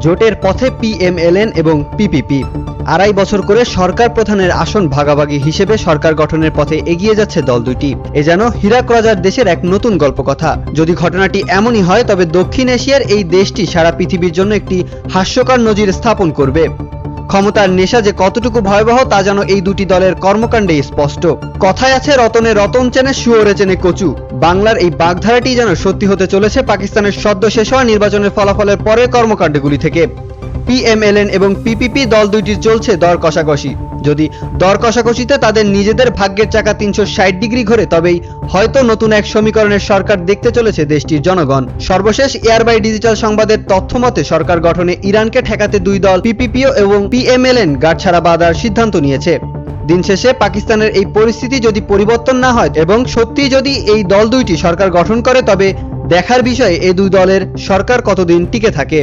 জোটের পথে পিএমএলএন এবং পিপিপি। আড়াই বছর করে সরকার প্রধানের আসন ভাগাভাগি হিসেবে সরকার গঠনের পথে এগিয়ে যাচ্ছে দল দুটি এ যেন হীরাক রাজার দেশের এক নতুন গল্পকথা। যদি ঘটনাটি এমনই হয়, তবে দক্ষিণ এশিয়ার এই দেশটি সারা পৃথিবীর জন্য একটি হাস্যকর নজির স্থাপন করবে। ক্ষমতার নেশা যে কতটুকু ভয়াবহ তা যেন এই দুটি দলের কর্মকাণ্ডে স্পষ্ট। কথায় আছে, রতনে রতন চেনে, শুয়োরে চেনে কচু। বাংলার এই বাগধারাটি যেন সত্যি হতে চলেছে, পাকিস্তানের সদ্য শেষ হওয়া নির্বাচনের ফলাফলের পরে কর্মকাণ্ডগুলি থেকে। পিএমএলএন এবং পিপিপি দল দুইটির চলছে দর কষাকষি যদি দর কষাকষিতে তাদের নিজেদের ভাগ্যের চাকা তিনশো ষাট ডিগ্রি ঘোরে, তবেই হয়তো নতুন এক সমীকরণের সরকার দেখতে চলেছে দেশটির জনগণ। সর্বশেষ এয়ারবাই ডিজিটাল সংবাদের তথ্য মতে সরকার গঠনে ইরানকে ঠেকাতে দুই দল পিপিপিও এবং পিএমএলএন গাঁটছাড়া বাঁধার সিদ্ধান্ত নিয়েছে। দিন শেষে পাকিস্তানের এই পরিস্থিতি যদি পরিবর্তন না হয় এবং সত্যি যদি এই দল দুইটি সরকার গঠন করে, তবে দেখার বিষয়ে এই দুই দলের সরকার কতদিন টিকে থাকে।